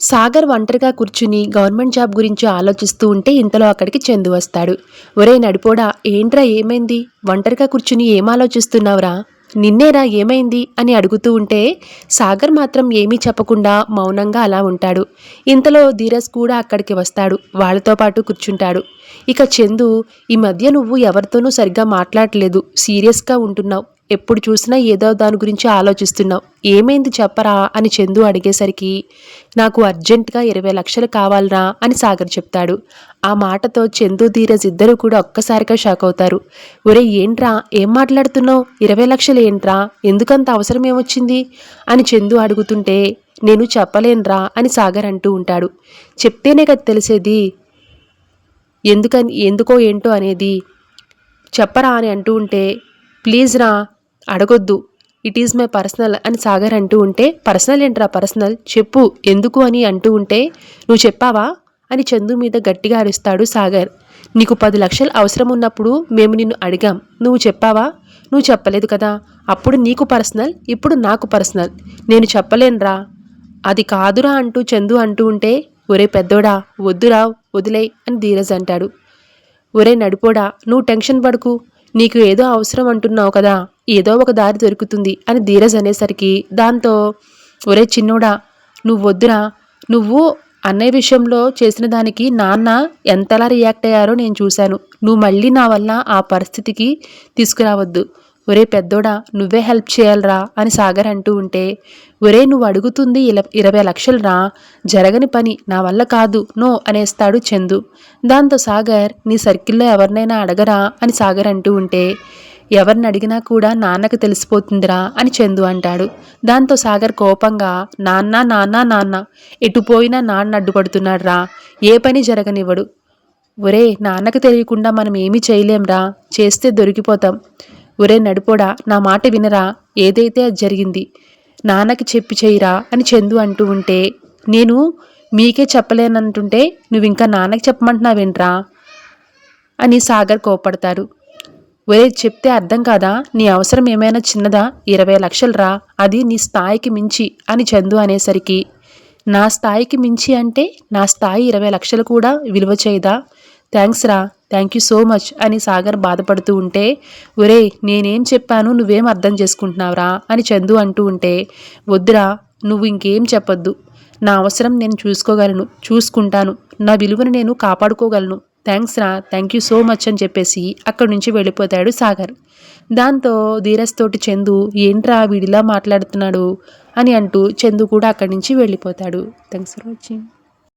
సాగర్ ఒంటరిగా కూర్చుని government job గురించి ఆలోచిస్తూ ఉంటే ఇంతలో అక్కడికి చందు వస్తాడు. ఒరే నడిపోడా ఏంట్రా ఏమైంది? ఒంటరిగా కూర్చుని ఏం ఆలోచిస్తున్నావురా? నిన్నేరా ఏమైంది? అని అడుగుతూ ఉంటే సాగర్ మాత్రం ఏమీ చెప్పకుండా మౌనంగా అలా ఉంటాడు. ఇంతలో ధీరజ్ కూడా అక్కడికి వస్తాడు. వాళ్ళతో పాటు కూర్చుంటాడు. ఇక చందు ఈ మధ్య నువ్వు ఎవరితోనూ సరిగ్గా మాట్లాడలేదు. సీరియస్గా ఉంటున్నావు. ఎప్పుడు చూసినా ఏదో దాని గురించి ఆలోచిస్తున్నావు. ఏమైంది చెప్పరా? అని చందు అడిగేసరికి నాకు అర్జెంటుగా ఇరవై లక్షలు కావాలరా? అని సాగర్ చెప్తాడు. ఆ మాటతో చందు ధీరజ్ ఇద్దరు కూడా ఒక్కసారిగా షాక్ అవుతారు. ఒరే ఏంట్రా? ఏం మాట్లాడుతున్నావు? ఇరవై లక్షలు ఏంట్రా? ఎందుకంత అవసరం ఏమొచ్చింది? అని చందు అడుగుతుంటే నేను చెప్పలేనురా? అని సాగర్ అంటూ ఉంటాడు. చెప్తేనే కదా తెలిసేది. ఎందుకని ఎందుకో ఏంటో అనేది చెప్పరా అని అంటూ ఉంటే ప్లీజ్ రా అడగొద్దు. ఇట్ ఈజ్ మై పర్సనల్ అని సాగర్ అంటూ ఉంటే పర్సనల్ ఏంట్రా పర్సనల్ చెప్పు. ఎందుకు అని అంటూ ఉంటే నువ్వు చెప్పావా? అని చందు మీద గట్టిగా అరుస్తాడు సాగర్. నీకు పది లక్షలు అవసరం ఉన్నప్పుడు మేము నిన్ను అడిగాం. నువ్వు చెప్పావా? నువ్వు చెప్పలేదు కదా. అప్పుడు నీకు పర్సనల్ ఇప్పుడు నాకు పర్సనల్ నేను చెప్పలేనురా. అది కాదురా అంటూ చందు అంటూ ఉంటే ఒరే పెద్దోడా వద్దురా వదిలే అని ధీరజ్ అంటాడు. ఒరే నడిపోడా నువ్వు టెన్షన్ పడుకు. నీకు ఏదో అవసరం అంటున్నావు కదా. ఏదో ఒక దారి దొరుకుతుంది అని ధీరజ్ అనేసరికి దాంతో ఒరే చిన్నోడా నువ్వు వద్దురా నువ్వు అన్నయ్య విషయంలో చేసిన దానికి నాన్న ఎంతలా రియాక్ట్ అయ్యారో నేను చూశాను. నువ్వు మళ్ళీ నా వల్ల ఆ పరిస్థితికి తీసుకురావద్దు. ఒరే పెద్దోడా నువ్వే హెల్ప్ చేయాలరా అని సాగర్ అంటూ ఉంటే ఒరే నువ్వు అడుగుతుంది ఇరవై లక్షలు రా జరగని పని నా వల్ల కాదు. నో అనేస్తాడు చందు. దాంతో సాగర్ నీ సర్కిల్లో ఎవరినైనా అడగరా అని సాగర్ అంటూ ఉంటే ఎవరిని అడిగినా కూడా నాన్నకు తెలిసిపోతుందిరా అని చందు అంటాడు. దాంతో సాగర్ కోపంగా నాన్న నాన్న నాన్న ఎటు పోయినా నాన్న అడ్డుపడుతున్నాడు రా ఏ పని జరగనివ్వడు. ఒరే నాన్నకు తెలియకుండా మనం ఏమీ చేయలేంరా చేస్తే దొరికిపోతాం. ఒరే నడిపోడా నా మాట వినరా ఏదైతే అది జరిగింది నాన్నకి చెప్పి చేయిరా అని చందు అంటూ ఉంటే నేను మీకే చెప్పలేనంటుంటే నువ్వు ఇంకా నాన్నకి చెప్పమంటున్నావేంట్రా? అని సాగర్ కోపడతారు ఒరే చెప్తే అర్థం కాదా? నీ అవసరం ఏమైనా చిన్నదా? ఇరవై లక్షలు రా. అది నీ స్థాయికి మించి అని చందు అనేసరికి నా స్థాయికి మించి అంటే నా స్థాయి ఇరవై లక్షలు కూడా విలువ చేయదా? థ్యాంక్స్ రా. థ్యాంక్ యూ సో మచ్ అని సాగర్ బాధపడుతూ ఉంటే ఒరే నేనేం చెప్పాను నువ్వేం అర్థం చేసుకుంటున్నావురా అని చందు అంటూ ఉంటే వద్దురా నువ్వు ఇంకేం చెప్పొద్దు. నా అవసరం నేను చూసుకోగలను చూసుకుంటాను. నా విలువను నేను కాపాడుకోగలను. థ్యాంక్స్ రా థ్యాంక్ యూ సో మచ్ అని చెప్పేసి అక్కడి నుంచి వెళ్ళిపోతాడు సాగర్. దాంతో ధీరస్ తోటి చందు ఏంట్రా వీడిలా మాట్లాడుతున్నాడు? అని అంటూ చందు కూడా అక్కడి నుంచి వెళ్ళిపోతాడు. Thanks for watching.